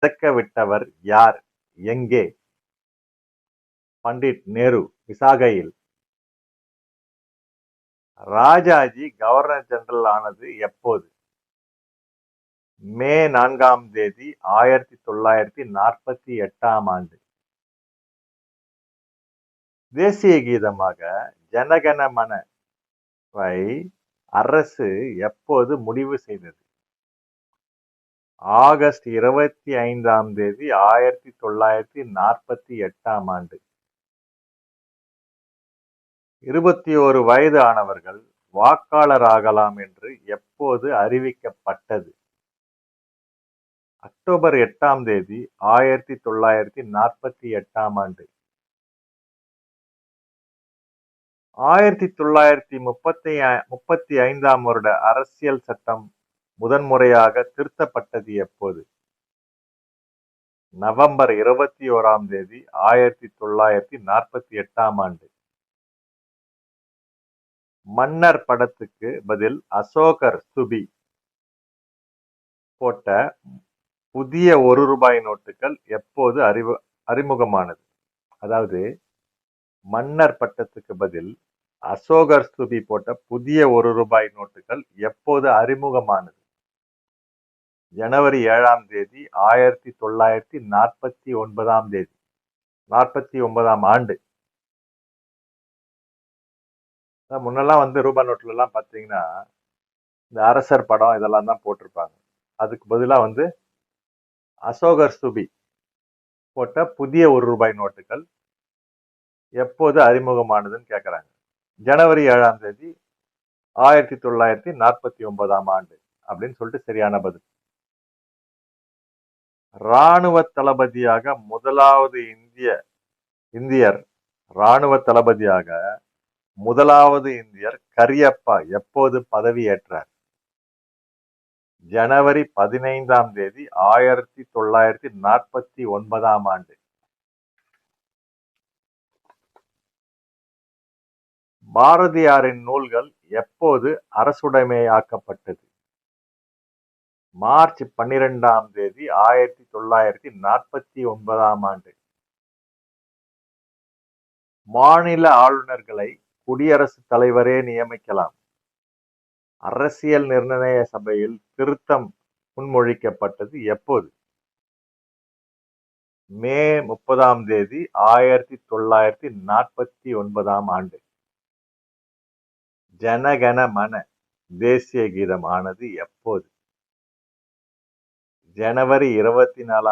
விட்டவர் யார்? எங்கே? பண்டிட் நேரு விசாகையில். ராஜாஜி கவர்னர் ஜெனரல் ஆனது எப்போது? மே நான்காம் தேதி ஆயிரத்தி தொள்ளாயிரத்தி நாற்பத்தி எட்டாம் ஆண்டு. தேசிய கீதமாக ஜனகணமனவை அரசு எப்போது முடிவு செய்தது? ஆகஸ்ட் இருபத்தி ஐந்தாம் தேதி ஆயிரத்தி தொள்ளாயிரத்தி நாற்பத்தி எட்டாம் ஆண்டு. இருபத்தி ஒரு வயது ஆனவர்கள் வாக்காளராகலாம் என்று எப்போது அறிவிக்கப்பட்டது? அக்டோபர் எட்டாம் தேதி ஆயிரத்தி தொள்ளாயிரத்தி நாற்பத்தி எட்டாம் ஆண்டு. ஆயிரத்தி தொள்ளாயிரத்தி முப்பத்தி முப்பத்தி ஐந்தாம் வருட அரசியல் சட்டம் முதன்முறையாக திருத்தப்பட்டது எப்போது? நவம்பர் இருபத்தி ஓராம் தேதி ஆயிரத்தி தொள்ளாயிரத்தி நாற்பத்தி எட்டாம் ஆண்டு. மன்னர் படத்துக்கு பதில் அசோகர் ஸ்துபி போட்ட புதிய ஒரு ரூபாய் நோட்டுகள் எப்போது அறிவு அறிமுகமானது? அதாவது மன்னர் பட்டத்துக்கு பதில் அசோகர் ஸ்துபி போட்ட புதிய ஒரு ரூபாய் நோட்டுகள் எப்போது அறிமுகமானது? ஜனவரி ஏழாம் தேதி ஆயிரத்தி தொள்ளாயிரத்தி நாற்பத்தி ஒன்பதாம் தேதி. நாற்பத்தி ஒன்பதாம் ஆண்டு. முன்னெல்லாம் வந்து ரூபாய் நோட்டுல எல்லாம் பார்த்தீங்கன்னா இந்த அரசர் படம் இதெல்லாம் தான் போட்டிருப்பாங்க. அதுக்கு பதிலாக வந்து அசோகர் சுபி போட்ட புதிய ஒரு ரூபாய் நோட்டுகள் எப்போது அறிமுகமானதுன்னு கேட்குறாங்க ஜனவரி ஏழாம் தேதி ஆயிரத்தி தொள்ளாயிரத்தி நாற்பத்தி ஒன்பதாம் ஆண்டு அப்படின்னு சொல்லிட்டு சரியான பதில். இராணுவ தளபதியாக முதலாவது இந்திய இந்தியர் இராணுவ தளபதியாக முதலாவது இந்தியர் கரியப்பா எப்போது பதவியேற்றார் ஜனவரி பதினைந்தாம் தேதி ஆயிரத்தி தொள்ளாயிரத்தி நாற்பத்தி ஒன்பதாம் ஆண்டு. பாரதியாரின் நூல்கள் எப்போது அரசுடைமையாக்கப்பட்டது? மார்ச் பன்னிரெண்டாம் தேதி ஆயிரத்தி தொள்ளாயிரத்தி நாற்பத்தி ஒன்பதாம் ஆண்டு. மாநில ஆளுநர்களை குடியரசுத் தலைவரே நியமிக்கலாம். அரசியல் நிர்ணய சபையில் திருத்தம் முன்மொழிக்கப்பட்டது எப்போது? மே முப்பதாம் தேதி ஆயிரத்தி தொள்ளாயிரத்தி நாற்பத்தி ஒன்பதாம் ஆண்டு. ஜனகன மன தேசிய கீதம் ஆனது எப்போது? ஜனவரி இருபத்தி நாலாம்